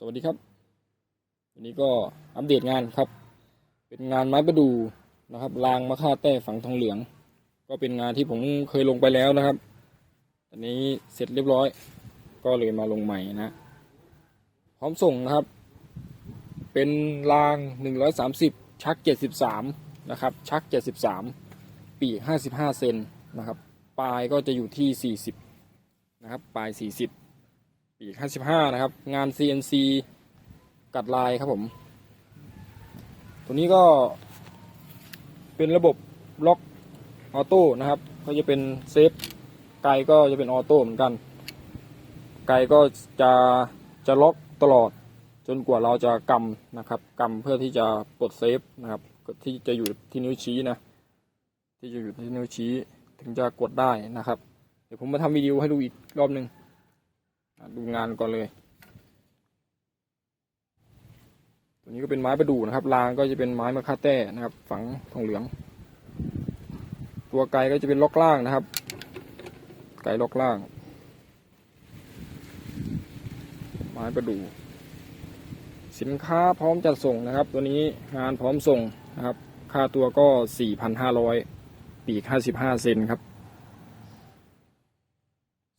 สวัสดีครับ วันนี้ก็อัปเดตงานครับ เป็นงานไม้ประดูนะครับรางมะค่าแต้ฝังทองเหลือง ก็เป็นงานที่ผมเคยลงไปแล้วนะครับอันนี้เสร็จเรียบร้อย ก็เลยมาลงใหม่นะ พร้อมส่งนะครับ เป็นราง 130 ชัก 73 นะครับ ชัก 73 ปีก55 เซนนะครับ ปลายก็จะอยู่ที่ 40 นะครับ ปลาย 40 ปีก55นะครับ งาน CNC กัดลายครับผม ตัวนี้ก็เป็นระบบล็อกออโต้นะครับ ก็จะเป็นเซฟไกลก็จะเป็นออโต้เหมือนกัน ไกลก็จะจะล็อกตลอดจนกว่าเราจะกำนะครับกำเพื่อที่จะปลดเซฟนะครับที่จะอยู่ที่นิ้วชี้นะ ที่จะอยู่ที่นิ้วชี้ถึงจะกดได้นะครับ เดี๋ยวผมมาทำวิดีโอให้ดูอีกรอบหนึ่ง ดูงานก่อนเลย ตัวนี้ก็เป็นไม้ประดู่นะครับรางก็จะเป็นไม้มะค่าแต้นะครับ ฝังทองเหลือง ตัวไกลก็จะเป็นล็อกล่างนะครับ ไกลล็อกล่าง ไม้ประดู่สินค้าพร้อมจัดส่งนะครับ ตัวนี้งานพร้อมส่งนะครับ ค่าตัวก็ 4,500 ปีก 55 เซนครับ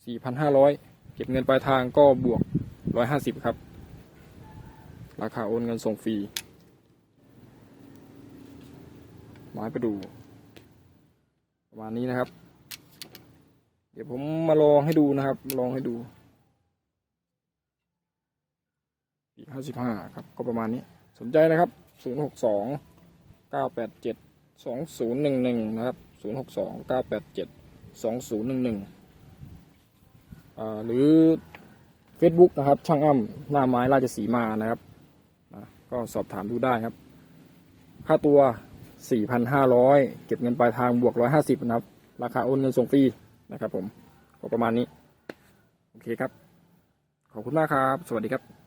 4,500 เก็บเงินปลายทางก็บวก 150 ครับ ราคาโอนเงินส่งฟรีไม้ประดูประมาณนี้นะครับ เดี๋ยวผมมาลองให้ดูนะครับ ลองให้ดูปีกห้าสิบห้าครับ ก็ประมาณนี้ สนใจนะครับศูนย์หกสองเก้าแปดเจ็ดสองศูนย์หนึ่งหนึ่งนะครับศูนย์หกสองเก้าแปดเจ็ดสองศูนย์หนึ่งหนึ่ง หรือ Facebook นะครับ ช่างอ้ำหน้าไม้ราชสีมานะครับ ก็สอบถามดูได้ครับ ค่าตัว 4,500 เก็บเงินปลายทางบวก 150 นะครับ ราคาโอนเงินส่งฟรีนะครับผมก็ประมาณนี้ โอเคครับ ขอบคุณมากครับ สวัสดีครับ